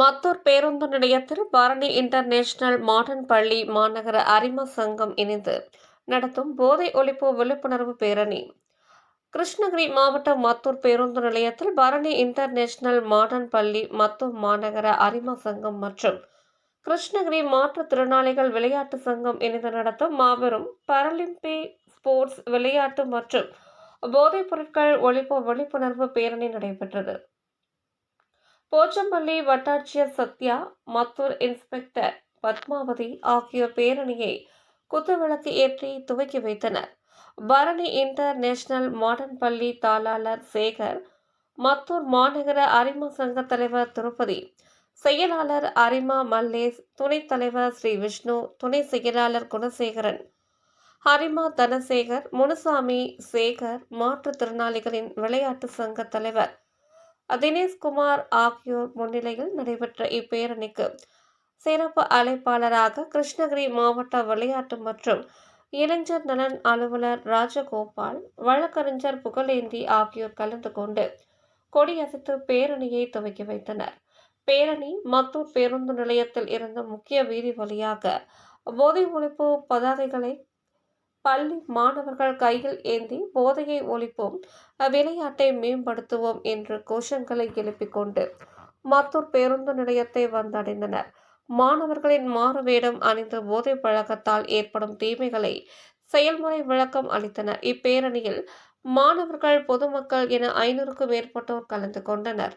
மத்தூர் பேருந்து நிலையத்தில் Bharani international modern பள்ளி மாநகர அரிம சங்கம் இணைந்து நடத்தும் போதை ஒழிப்பு விழிப்புணர்வு பேரணி. கிருஷ்ணகிரி மாவட்டம் மத்தூர் பேருந்து நிலையத்தில் பரணி இன்டர்நேஷனல் மாடர்ன் பள்ளி மத்தூர் மாநகர அரிம சங்கம் மற்றும் கிருஷ்ணகிரி மாற்றுத்திறனாளிகள் விளையாட்டு சங்கம் இணைந்து நடத்தும் மாபெரும் பாராலிம்பி ஸ்போர்ட்ஸ் விளையாட்டு மற்றும் போதைப் பொருட்கள் ஒழிப்பு விழிப்புணர்வு பேரணி நடைபெற்றது. போச்சம்பள்ளி வட்டாட்சியர் சத்யா மத்தூர் இன்ஸ்பெக்டர் பத்மாவதி ஆகியோர் பேரணியை குத்துவிளக்கு ஏற்றி துவக்கி வைத்தனர். பரணி இன்டர்நேஷனல் மாடர்ன் பள்ளி தாளாளர் சேகர் மத்தூர் மாநகர அரிமா சங்க தலைவர் திருப்பதி செயலாளர் அரிமா மல்லேஷ் துணைத் தலைவர் ஸ்ரீ விஷ்ணு துணை செயலாளர் குணசேகரன் ஹரிமா தனசேகர் முனுசாமி சேகர் மாற்றுத்திறனாளிகளின் விளையாட்டு சங்க தலைவர் தினேஷ்குமார் ஆகியோர் முன்னிலையில் நடைபெற்ற இப்பேரணிக்கு சிறப்பு அழைப்பாளராக கிருஷ்ணகிரி மாவட்ட விளையாட்டு மற்றும் இளைஞர் நலன் அலுவலர் ராஜகோபால் வழக்கறிஞர் புகழேந்தி ஆகியோர் கலந்து கொண்டு கொடியசைத்து பேரணியை துவக்கி வைத்தனர். பேரணி மத்தூர் பேருந்து நிலையத்தில் இருந்த முக்கிய வீதி வழியாக போதை ஒழிப்பு பதாகைகளை பள்ளி மாணவர்கள் கையில் ஏந்தி போதையை ஒழிப்போம் விளையாட்டை மேம்படுத்துவோம் என்று கோஷங்களை எழுப்பிக் கொண்டு மத்தூர் பேருந்து நிலையத்தை வந்தடைந்தனர். மாணவர்களின் மாறுவேடம் அணிந்து போதை பழக்கத்தால் ஏற்படும் தீமைகளை செயல்முறை விளக்கம் அளித்தனர். இப்பேரணியில் மாணவர்கள் பொதுமக்கள் என ஐநூறுக்கும் மேற்பட்டோர் கலந்து கொண்டனர்.